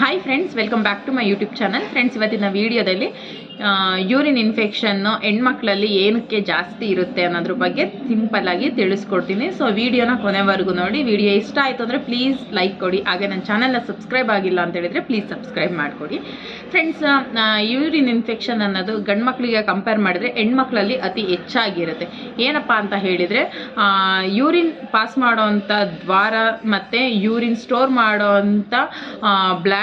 Hi friends welcome back to my YouTube channel friends ಇವತ್ತಿನ ವಿಡಿಯೋದಲ್ಲಿ urine infection ಹೆಣ್ಮಕ್ಳಲ್ಲಿ ಏನಕ್ಕೆ ಜಾಸ್ತಿ ಇರುತ್ತೆ ಅನ್ನೋದ್ರ ಬಗ್ಗೆ ಸಿಂಪಲ್ ಆಗಿ ತಿಳಿಸ್ಕೊಡ್ತೀನಿ. ಸೊ ವಿಡಿಯೋನ ಕೊನೆವರೆಗೂ ನೋಡಿ. ವಿಡಿಯೋ ಇಷ್ಟ ಆಯಿತು ಅಂದರೆ ಪ್ಲೀಸ್ ಲೈಕ್ ಕೊಡಿ. ಹಾಗೆ ನನ್ನ ಚಾನಲ್ನ ಸಬ್ಸ್ಕ್ರೈಬ್ ಆಗಿಲ್ಲ ಅಂತ ಹೇಳಿದ್ರೆ ಪ್ಲೀಸ್ ಸಬ್ಸ್ಕ್ರೈಬ್ ಮಾಡಿಕೊಡಿ. ಫ್ರೆಂಡ್ಸ್ ಯೂರಿನ್ ಇನ್ಫೆಕ್ಷನ್ ಅನ್ನೋದು ಗಂಡ್ಮಕ್ಳಿಗೆ ಕಂಪೇರ್ ಮಾಡಿದ್ರೆ ಹೆಣ್ಮಕ್ಳಲ್ಲಿ ಅತಿ ಹೆಚ್ಚಾಗಿರುತ್ತೆ. ಏನಪ್ಪ ಅಂತ ಹೇಳಿದರೆ ಯೂರಿನ್ ಪಾಸ್ ಮಾಡೋವಂಥ ದ್ವಾರ ಮತ್ತು ಯೂರಿನ್ ಸ್ಟೋರ್ ಮಾಡೋವಂಥ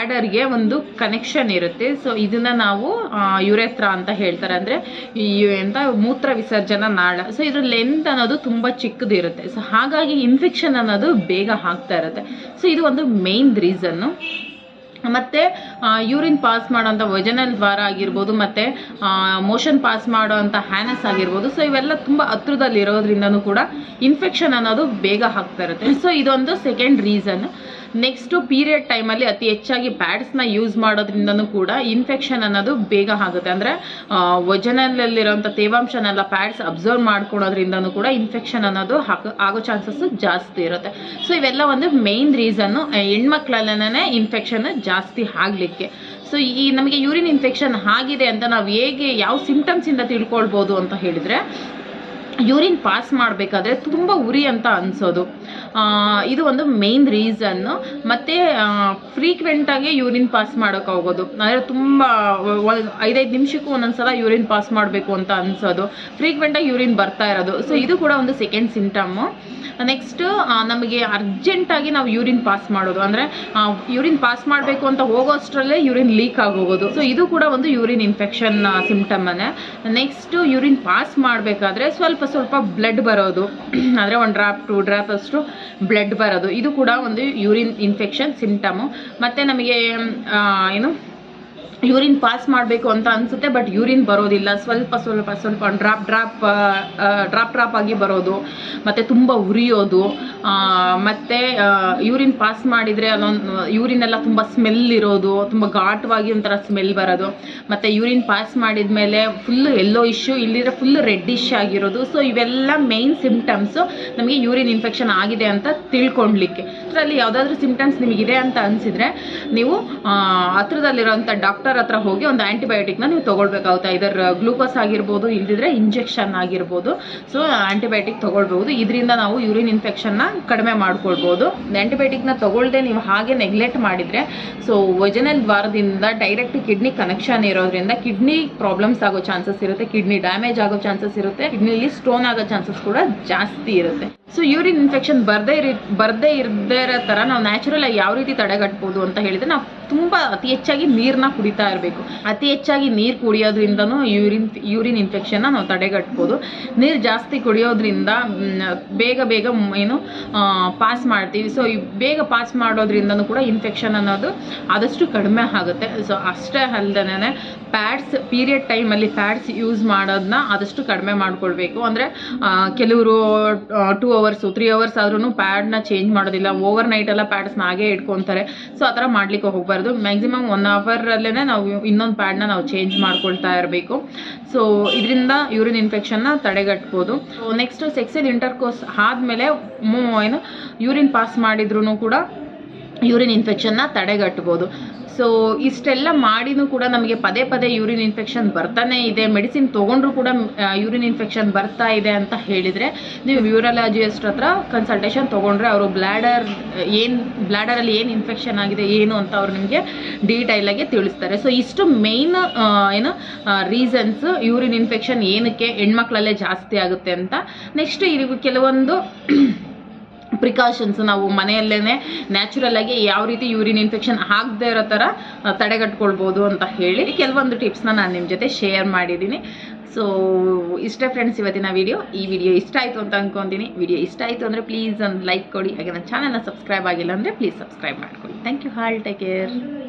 ಬ್ಲ್ಯಾಡರ್ಗೆ ಒಂದು ಕನೆಕ್ಷನ್ ಇರುತ್ತೆ. ಸೊ ಇದನ್ನು ನಾವು ಯುರೆತ್ರ ಅಂತ ಹೇಳ್ತಾರೆ. ಅಂದರೆ ಎಂತ, ಮೂತ್ರ ವಿಸರ್ಜನಾ ನಾಳ. ಸೊ ಇದ್ರ ಲೆಂತ್ ಅನ್ನೋದು ತುಂಬ ಚಿಕ್ಕದಿರುತ್ತೆ ಸೊ ಹಾಗಾಗಿ ಇನ್ಫೆಕ್ಷನ್ ಅನ್ನೋದು ಬೇಗ ಆಗ್ತಾ ಇರುತ್ತೆ. ಸೊ ಇದು ಒಂದು ಮೇನ್ ರೀಸನ್ನು ಮತ್ತು ಯೂರಿನ್ ಪಾಸ್ ಮಾಡೋಂಥ ವಜನಲ್ ದ್ವಾರ ಆಗಿರ್ಬೋದು, ಮತ್ತು ಮೋಷನ್ ಪಾಸ್ ಮಾಡೋವಂಥ ಹ್ಯಾನಸ್ ಆಗಿರ್ಬೋದು ಸೊ ಇವೆಲ್ಲ ತುಂಬ ಹತ್ರದಲ್ಲಿ ಇರೋದ್ರಿಂದನೂ ಕೂಡ ಇನ್ಫೆಕ್ಷನ್ ಅನ್ನೋದು ಬೇಗ ಆಗ್ತಾ ಇರುತ್ತೆ. ಸೊ ಇದೊಂದು ಸೆಕೆಂಡ್ ರೀಸನ್ ನೆಕ್ಸ್ಟು ಪೀರಿಯಡ್ ಟೈಮಲ್ಲಿ ಅತಿ ಹೆಚ್ಚಾಗಿ ಪ್ಯಾಡ್ಸ್ನ ಯೂಸ್ ಮಾಡೋದ್ರಿಂದನೂ ಕೂಡ ಇನ್ಫೆಕ್ಷನ್ ಅನ್ನೋದು ಬೇಗ ಆಗುತ್ತೆ. ಅಂದರೆ ವಜನಲ್ಲಿರೋಂಥ ತೇವಾಂಶನೆಲ್ಲ ಪ್ಯಾಡ್ಸ್ ಅಬ್ಸರ್ವ್ ಮಾಡ್ಕೊಳೋದ್ರಿಂದನೂ ಕೂಡ ಇನ್ಫೆಕ್ಷನ್ ಅನ್ನೋದು ಆಗೋ ಚಾನ್ಸಸ್ಸು ಜಾಸ್ತಿ ಇರುತ್ತೆ. ಸೊ ಇವೆಲ್ಲ ಒಂದು ಮೇನ್ ರೀಸನ್ನು ಹೆಣ್ಮಕ್ಳಲ್ಲೇ ಇನ್ಫೆಕ್ಷನ್ ಜಾಸ್ತಿ ಆಗಲಿಕ್ಕೆ. ಸೊ ಈ ನಮಗೆ ಯೂರಿನ್ ಇನ್ಫೆಕ್ಷನ್ ಆಗಿದೆ ಅಂತ ನಾವು ಹೇಗೆ, ಯಾವ ಸಿಂಟಮ್ಸಿಂದ ತಿಳ್ಕೊಳ್ಬೋದು ಅಂತ ಹೇಳಿದರೆ ಯೂರಿನ್ ಪಾಸ್ ಮಾಡಬೇಕಾದ್ರೆ ತುಂಬ ಉರಿ ಅಂತ ಅನಿಸೋದು. ಇದು ಒಂದು ಮೇನ್ ರೀಸನ್ನು ಮತ್ತು ಫ್ರೀಕ್ವೆಂಟಾಗಿ ಯೂರಿನ್ ಪಾಸ್ ಮಾಡೋಕೆ ಹೋಗೋದು. ಅಂದರೆ ತುಂಬ ಐದೈದು ನಿಮಿಷಕ್ಕೂ ಒಂದೊಂದು ಸಲ ಯೂರಿನ್ ಪಾಸ್ ಮಾಡಬೇಕು ಅಂತ ಅನಿಸೋದು. ಫ್ರೀಕ್ವೆಂಟಾಗಿ ಯೂರಿನ್ ಬರ್ತಾ ಇರೋದು. ಸೊ ಇದು ಕೂಡ ಒಂದು ಸೆಕೆಂಡ್ ಸಿಂಟಮ್ಮು ನೆಕ್ಸ್ಟ್ ನಮಗೆ ಅರ್ಜೆಂಟಾಗಿ ನಾವು ಯೂರಿನ್ ಪಾಸ್ ಮಾಡೋದು. ಅಂದರೆ ಯೂರಿನ್ ಪಾಸ್ ಮಾಡಬೇಕು ಅಂತ ಹೋಗೋಷ್ಟರಲ್ಲೇ ಯೂರಿನ್ ಲೀಕ್ ಆಗೋಗೋದು. ಸೊ ಇದು ಕೂಡ ಒಂದು ಯೂರಿನ್ ಇನ್ಫೆಕ್ಷನ್ ಸಿಂಪ್ಟಮನ್ನೇ ನೆಕ್ಸ್ಟ್ ಯೂರಿನ್ ಪಾಸ್ ಮಾಡಬೇಕಾದ್ರೆ ಸ್ವಲ್ಪ ಸ್ವಲ್ಪ ಬ್ಲಡ್ ಬರೋದು. ಅಂದರೆ ಒಂದು ಡ್ರಾಪ್ ಟು ಡ್ರಾಪ್ ಅಷ್ಟು ಬ್ಲಡ್ ಬರೋದು. ಇದು ಕೂಡ ಒಂದು ಯೂರಿನ್ ಇನ್ಫೆಕ್ಷನ್ ಸಿಂಪ್ಟಮು ಮತ್ತು ನಮಗೆ ಏನು ಯೂರಿನ್ ಪಾಸ್ ಮಾಡಬೇಕು ಅಂತ ಅನಿಸುತ್ತೆ ಬಟ್ ಯೂರಿನ್ ಬರೋದಿಲ್ಲ. ಸ್ವಲ್ಪ ಸ್ವಲ್ಪ ಸ್ವಲ್ಪ ಡ್ರಾಪ್ ಡ್ರಾಪ್ ಡ್ರಾಪ್ ಡ್ರಾಪ್ ಆಗಿ ಬರೋದು, ಮತ್ತು ತುಂಬ ಉರಿಯೋದು ಮತ್ತು ಯೂರಿನ್ ಪಾಸ್ ಮಾಡಿದರೆ ಅಲ್ಲೊಂದು, ಯೂರಿನ್ ಎಲ್ಲ ತುಂಬ ಸ್ಮೆಲ್ ಇರೋದು, ತುಂಬ ಘಾಟವಾಗಿ ಒಂಥರ ಸ್ಮೆಲ್ ಬರೋದು. ಮತ್ತು ಯೂರಿನ್ ಪಾಸ್ ಮಾಡಿದ ಮೇಲೆ ಫುಲ್ ಎಲ್ಲೋ ಇಶ್ಯೂ ಇಲ್ಲಿದ್ರೆ ಫುಲ್ ರೆಡ್ಡಿಶ್ ಆಗಿರೋದು. ಸೊ ಇವೆಲ್ಲ ಮೇಯ್ನ್ ಸಿಂಪ್ಟಮ್ಸು ನಮಗೆ ಯೂರಿನ್ ಇನ್ಫೆಕ್ಷನ್ ಆಗಿದೆ ಅಂತ ತಿಳ್ಕೊಳ್ಲಿಕ್ಕೆ. ಅದರಲ್ಲಿ ಯಾವುದಾದ್ರೂ ಸಿಂಪ್ಟಮ್ಸ್ ನಿಮಗಿದೆ ಅಂತ ಅನಿಸಿದರೆ, ನೀವು ಹತ್ರದಲ್ಲಿರೋಂಥ ಡಾಕ್ಟರ್ ಹತ್ರ ಹೋಗಿ ಒಂದು ಆ್ಯಂಟಿಬಯೋಟಿಕ್ನ ನೀವು ತೊಗೊಳ್ಬೇಕಾಗುತ್ತೆ ಇದರ ಗ್ಲೂಕೋಸ್ ಆಗಿರ್ಬೋದು, ಇಲ್ದಿದ್ರೆ ಇಂಜೆಕ್ಷನ್ ಆಗಿರ್ಬೋದು. ಸೊ ಆ್ಯಂಟಿಬಯೋಟಿಕ್ ತೊಗೊಳ್ಬೋದು ಇದರಿಂದ ನಾವು ಯೂರಿನ್ ಇನ್ಫೆಕ್ಷನ್ನ ಕಡಿಮೆ ಮಾಡ್ಕೊಳ್ಬೋದು. ಆ್ಯಂಟಿಬಯೋಟಿಕ್ನ ತೊಗೊಳ್ದೆ ನೀವು ಹಾಗೆ ನೆಗ್ಲೆಕ್ಟ್ ಮಾಡಿದರೆ ಸೊ ವಜನಲ್ ದ್ವಾರದಿಂದ ಡೈರೆಕ್ಟ್ ಕಿಡ್ನಿ ಕನೆಕ್ಷನ್ ಇರೋದ್ರಿಂದ ಕಿಡ್ನಿ ಪ್ರಾಬ್ಲಮ್ಸ್ ಆಗೋ ಚಾನ್ಸಸ್ ಇರುತ್ತೆ. ಕಿಡ್ನಿ ಡ್ಯಾಮೇಜ್ ಆಗೋ ಚಾನ್ಸಸ್ ಇರುತ್ತೆ. ಕಿಡ್ನಿಲಿ ಸ್ಟೋನ್ ಆಗೋ ಚಾನ್ಸಸ್ ಕೂಡ ಜಾಸ್ತಿ ಇರುತ್ತೆ. ಸೊ ಯೂರಿನ್ ಇನ್ಫೆಕ್ಷನ್ ಬರದೇ ಇರಿ, ಬರದೇ ಇರದೇ ಇರೋ ಥರ ನಾವು ನ್ಯಾಚುರಲ್ ಆಗಿ ಯಾವ ರೀತಿ ತಡೆಗಟ್ಬೋದು ಅಂತ ಹೇಳಿದ್ರೆ, ನಾವು ತುಂಬ ಅತಿ ಹೆಚ್ಚಾಗಿ ನೀರನ್ನ ಕುಡಿತಾ ಇರಬೇಕು. ಅತಿ ಹೆಚ್ಚಾಗಿ ನೀರು ಕುಡಿಯೋದ್ರಿಂದನೂ ಯೂರಿನ್ ಯೂರಿನ್ ಇನ್ಫೆಕ್ಷನ್ನ ನಾವು ತಡೆಗಟ್ಬೋದು. ನೀರು ಜಾಸ್ತಿ ಕುಡಿಯೋದ್ರಿಂದ ಬೇಗ ಬೇಗ ಏನು ಪಾಸ್ ಮಾಡ್ತೀವಿ. ಸೊ ಬೇಗ ಪಾಸ್ ಮಾಡೋದ್ರಿಂದನೂ ಕೂಡ ಇನ್ಫೆಕ್ಷನ್ ಅನ್ನೋದು ಆದಷ್ಟು ಕಡಿಮೆ ಆಗುತ್ತೆ. ಸೊ ಅಷ್ಟೇ ಅಲ್ಲದೇ ಪ್ಯಾಡ್ಸ್, ಪೀರಿಯಡ್ ಟೈಮಲ್ಲಿ ಪ್ಯಾಡ್ಸ್ ಯೂಸ್ ಮಾಡೋದನ್ನ ಆದಷ್ಟು ಕಡಿಮೆ ಮಾಡ್ಕೊಳ್ಬೇಕು. ಅಂದರೆ ಕೆಲವರು ಟೂ ಅವರ್ಸು, ತ್ರೀ ಅವರ್ಸ್ ಆದ್ರೂ ಪ್ಯಾಡ್ನ ಚೇಂಜ್ ಮಾಡೋದಿಲ್ಲ. ಓವರ್ ನೈಟ್ ಎಲ್ಲ ಪ್ಯಾಡ್ಸ್ನ ಹಾಗೆ ಇಟ್ಕೊತಾರೆ. ಸೊ ಆ ಥರ ಮಾಡಲಿಕ್ಕೆ ಹೋಗಬಾರ್ದು. ಮ್ಯಾಕ್ಸಿಮಮ್ ಒನ್ ಅವರಲ್ಲೇ ನಾವು ಇನ್ನೊಂದು ಪ್ಯಾಡ್ನ ನಾವು ಚೇಂಜ್ ಮಾಡ್ಕೊಳ್ತಾ ಇರಬೇಕು. ಸೊ ಇದರಿಂದ ಯೂರಿನ್ ಇನ್ಫೆಕ್ಷನ್ನ ತಡೆಗಟ್ಬೋದು. ನೆಕ್ಸ್ಟ್ ಸೆಕ್ಸಲ್ ಇಂಟರ್ಕೋರ್ಸ್ ಆದಮೇಲೆ ಏನು ಯೂರಿನ್ ಪಾಸ್ ಮಾಡಿದ್ರೂ ಕೂಡ ಯೂರಿನ್ ಇನ್ಫೆಕ್ಷನ್ನ ತಡೆಗಟ್ಬೋದು. ಸೊ ಇಷ್ಟೆಲ್ಲ ಮಾಡಿನೂ ಕೂಡ ನಮಗೆ ಪದೇ ಪದೇ ಯೂರಿನ್ ಇನ್ಫೆಕ್ಷನ್ ಬರ್ತಾನೆ ಇದೆ. ಮೆಡಿಸಿನ್ ತೊಗೊಂಡ್ರು ಕೂಡ ಯೂರಿನ್ ಇನ್ಫೆಕ್ಷನ್ ಬರ್ತಾ ಇದೆ ಅಂತ ಹೇಳಿದರೆ ನೀವು ಯೂರಾಲಜಿಸ್ಟ್ ಹತ್ರ ಕನ್ಸಲ್ಟೇಷನ್ ತೊಗೊಂಡ್ರೆ ಅವರು ಬ್ಲ್ಯಾಡರ್ ಏನು ಬ್ಲ್ಯಾಡರಲ್ಲಿ ಏನು ಇನ್ಫೆಕ್ಷನ್ ಆಗಿದೆ, ಏನು ಅಂತ ಅವ್ರು ನಿಮಗೆ ಡೀಟೈಲಾಗಿ ತಿಳಿಸ್ತಾರೆ. ಸೊ ಇಷ್ಟು ಮೇಯ್ನ್ ಏನು ರೀಸನ್ಸ್ ಯೂರಿನ್ ಇನ್ಫೆಕ್ಷನ್ ಏನಕ್ಕೆ ಹೆಣ್ಮಕ್ಳಲ್ಲೇ ಜಾಸ್ತಿ ಆಗುತ್ತೆ ಅಂತ. ನೆಕ್ಸ್ಟ್ ಇದು ಕೆಲವೊಂದು ಪ್ರಿಕಾಷನ್ಸ್ ನಾವು ಮನೆಯಲ್ಲೇ ನ್ಯಾಚುರಲ್ ಆಗಿ ಯಾವ ರೀತಿ ಯೂರಿನ್ ಇನ್ಫೆಕ್ಷನ್ ಆಗದೆ ಇರೋ ಥರ ತಡೆಗಟ್ಕೊಳ್ಬೋದು ಅಂತ ಹೇಳಿ ಕೆಲವೊಂದು ಟಿಪ್ಸ್ನ ನಾನು ನಿಮ್ಮ ಜೊತೆ ಶೇರ್ ಮಾಡಿದ್ದೀನಿ. ಸೊ ಇಷ್ಟೇ ಫ್ರೆಂಡ್ಸ್ ಇವತ್ತಿನ ವಿಡಿಯೋ ಈ ವಿಡಿಯೋ ಇಷ್ಟ ಆಯಿತು ಅಂತ ಅಂದ್ಕೊತೀನಿ ವಿಡಿಯೋ ಇಷ್ಟ ಆಯಿತು ಅಂದರೆ ಪ್ಲೀಸ್ ಒಂದು ಲೈಕ್ ಕೊಡಿ. ಹಾಗೆ ನನ್ನ ಚಾನಲ್ನ ಸಬ್ಸ್ಕ್ರೈಬ್ ಆಗಿಲ್ಲ ಅಂದರೆ ಪ್ಲೀಸ್ ಸಬ್ಸ್ಕ್ರೈಬ್ ಮಾಡ್ಕೊಳ್ಳಿ. Thank you all take care